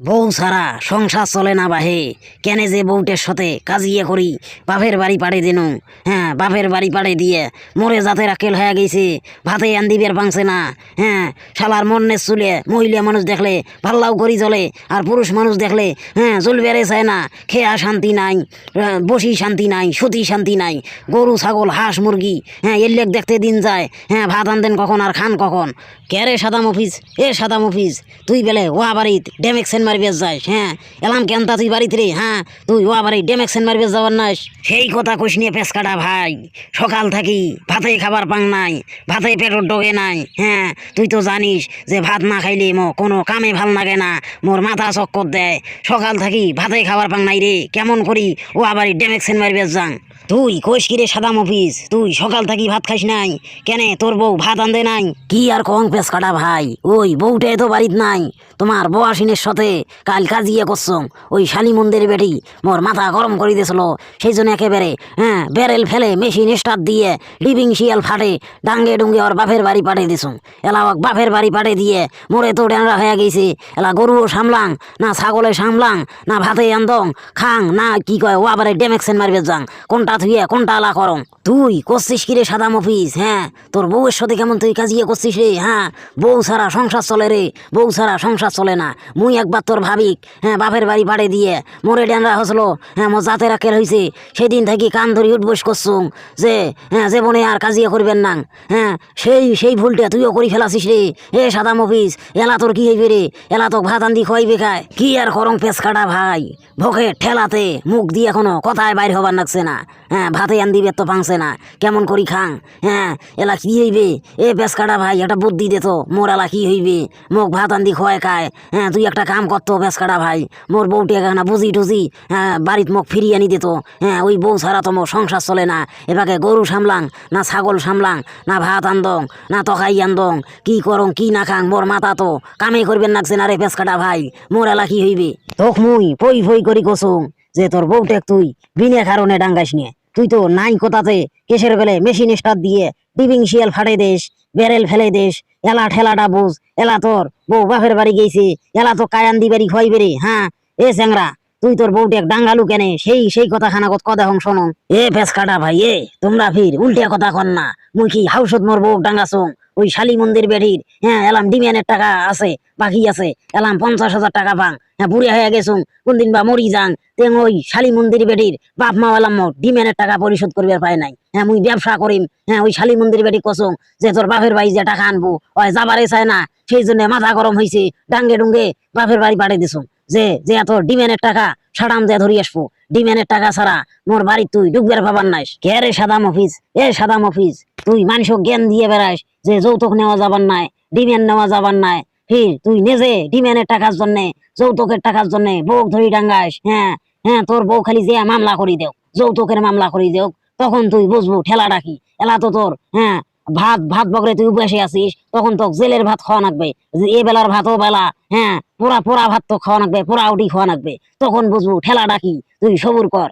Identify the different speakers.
Speaker 1: বউ ছাড়া সংসার চলে না বাহে। কেনে যে বউটের সাথে কাজিয়ে করি, বাপের বাড়ি পাড়ে দিনু। হ্যাঁ বাপের বাড়ি পাড়ে দিয়ে মরে জাতের আকেল হয়ে গেছে, ভাতে আন্দিবের পাংছে না। হ্যাঁ শালার মনের চুলে মহিলা মানুষ দেখলে ভাল্লাও করি চলে আর পুরুষ মানুষ দেখলে হ্যাঁ চলবেরে চায় না। খেয়া শান্তি নাই বসি শান্তি নাই, সতী শান্তি নাই, গরু, ছাগল, হাঁস, মুরগি হ্যাঁ এল্লেক দেখতে দিন যায়। হ্যাঁ ভাত আনতেন কখন আর খান কখন? কে রে সাদাম অফিস? এ সাদাম অফিস, তুই বেলে ওয়া বাড়িত ডেমেক্সেন যাস হ্যাঁ? এলাম তুই বাড়িতে রে হ্যাঁ? তুই মারবেস যাবার নাস সেই কথা নিয়ে কাটা ভাই। সকাল থাকি ভাতে খাবার পাং নাই, ভাতে পেটর ডগে নাই হ্যাঁ? তুই তো জানিস যে ভাত না খাইলে মো কোনো কামে ভালো লাগে না, মোর মাথা চক্কর দেয়। সকাল থাকি ভাতে খাবার পাং নাই রে, কেমন করি ও আবার ডেমেক্সেন মারবেস যাং। তুই কইস কি রে সাদাম অফিস তুই সকাল থাকি ভাত খাইস নাই। কেনে তোর বউ ভাত আনদে নাই? কি আর কং পেস কাটা ভাই? ওই বউটে তো বাড়িত নাই। তোমার বয়াসিনের সাথে কাল কাজিয়ে করছং ওই শালি মন্দির বেটি মোর মাথা গরম করে দিয়েছিল। সেই জন্য একেবারে হ্যাঁ বেরেল ফেলে মেশিন স্টার্ট দিয়ে লিভিং শিয়াল ফাটে ডাঙ্গে ডুঙ্গে ওর বাপের বাড়ি পাঠিয়ে দিছুং এলা ওক বাপের বাড়ি পাঠিয়ে দিয়ে মোরে তো ড্যাংরা হয়ে গেছে। এলা গরুও সামলাং, না ছাগলে সামলাং, না ভাতে আন্দং, খাং, না কি কয়, ও আবার ডেমেক্সেন মারবে যাং। কোনটা থুয়ে কোনটা আলা করং? তুই করছিস কি রে সাদাম অফিস হ্যাঁ? তোর বউয়ের সাথে কেমন তুই কাজিয়ে করছিস রে হ্যাঁ? বউ ছাড়া সংসার চলে রে, বউ ছাড়া সংসার চলে না। মুই একবার তোর ভাবিক হ্যাঁ বাপের বাড়ি পাড়ে দিয়ে, মোরে ড্যাংরা হসলো হ্যাঁ মো জাতের আকেল হয়েছে সেদিন থেকে কান ধরি উঠবস করছুং, যে হ্যাঁ যে বনে আর কাজিয়ে করবেন না হ্যাঁ? সেই সেই ভুলটা তুইও করি ফেলাছিস রে। এ সাদাম অফিস এলা তোর কি হইবে রে? এলা তো ভাত আন্দি খোয়াইবে খায়। কি আর করং পেস কাটা ভাই? ভোকে ঠেলাতে মুখ দিয়ে এখনও কথায় বাইর হবার লাগছে না। হ্যাঁ ভাতে আন দিবে তো পাংছে না। কেমন করি খাং? হ্যাঁ এলা কি হইবে? এ পেস কাটা ভাই একটা বুদ্ধি দে তো। মোর এলা কি হইবে? মুখ ভাত আন্দি খোয়ায় খায়। হ্যাঁ তুই একটা কাম করতো পেস কাটা ভাই। মোর বউটি না বুঝি টুজি হ্যাঁ বাড়িত মুখ ফিরিয়ে আনি দিত হ্যাঁ ওই বউ ছাড়া তো মোর সংসার চলে না। এবাকে গরু সামলাং, না ছাগল সামলাং, না ভাত আন্দং না তকাই আন্দং কি করং, কি না খাং, মোর মাথা তো কামে করবেন নাকছে না রে পেস কাটা ভাই। মোর এলা কি হইবে? তোক মুই ফই ফই করি কসুং। যে তোর বউটা তুই বিনা কারণে ডাঙ্গাইস নিয়ে তুই তো নাই কোথাতে কেসের বেলে মেশিন স্টার দিয়ে ডিবিং শিয়াল ফাটে দেশ বেরেল ফেলে দেশ এলা ঠেলাটা বুঝ, এলা তোর বউ বাপের বাড়ি গেছে এলা তো কায়ান্দি বাড়ি খোয়াই বেরি হ্যাঁ? এ চ্যাংরা তুই তোর বউটি এক ডাঙ্গালু কেনে সেই সেই কথা খানা কত কথা হং শোনো। এ ফেস কাটা ভাই, এ, তোমরা ফির উল্টে কথা কন না। মুই কি হাউসত মোর বউ ডাঙ্গাছং ওই শালি মন্দির বেঠির হ্যাঁ এলাম ডিমিয়ানের টাকা আছে, বাকি আছে। এলাম পঞ্চাশ হাজার টাকা পাং। হ্যাঁ বুড়িয়া হয়ে গেছুম কোনদিন বা মরি যাং। তেং ওই শালি মন্দির বেঠির বাপ মা এলাম মোর ডিমিয়ানের টাকা পরিশোধ করবে পায় নাই। হ্যাঁ মুই ব্যবসা করিম। হ্যাঁ ওই শালি মন্দির বেটি কসং যে তোর বাপের বাড়ি যে টাকা আনব। ওই যাবারে চায় না সেই জন্য মাথা গরম হয়েছে ডাঙ্গে ডুঙ্গে বাপের বাড়ি পাঠিয়ে দিছুম যে যে এত ডিমেনের টাকা সাড়াম দিয়ে ধরি আসব, ডিমেনের টাকা ছাড়া মোর বাড়ি তুই ডুববের ভাবার নাইস কে রে সাদাম অফিস? এ সাদাম অফিস, তুই মানুষক জ্ঞান দিয়ে বেড়াস যে যৌতুক নেওয়া যাবার নাই ডিমেন নেওয়া যাবার নাই। ফির তুই নিজে ডিমেনের টাকার জন্য, যৌতুকের টাকার জন্য বউ ধরি ডাঙ্গাস হ্যাঁ হ্যাঁ তোর বউ খালি যে মামলা করি দেও যৌতুকের মামলা করি দেও তখন তুই বুঝব ঠেলা ডাকি এলা তো তোর হ্যাঁ ভাত ভাত বগরে তুই বসে আছিস, তখন তো জেলের ভাত খাওয়া লাগবে। এ বেলার ভাতও বেলা হ্যাঁ পোড়া পোড়া ভাত তো খাওয়া লাগবে, পোড়া উটি খাওয়া লাগবে। তখন বুঝব ঠেলা ডাকি তুই সবুর কর।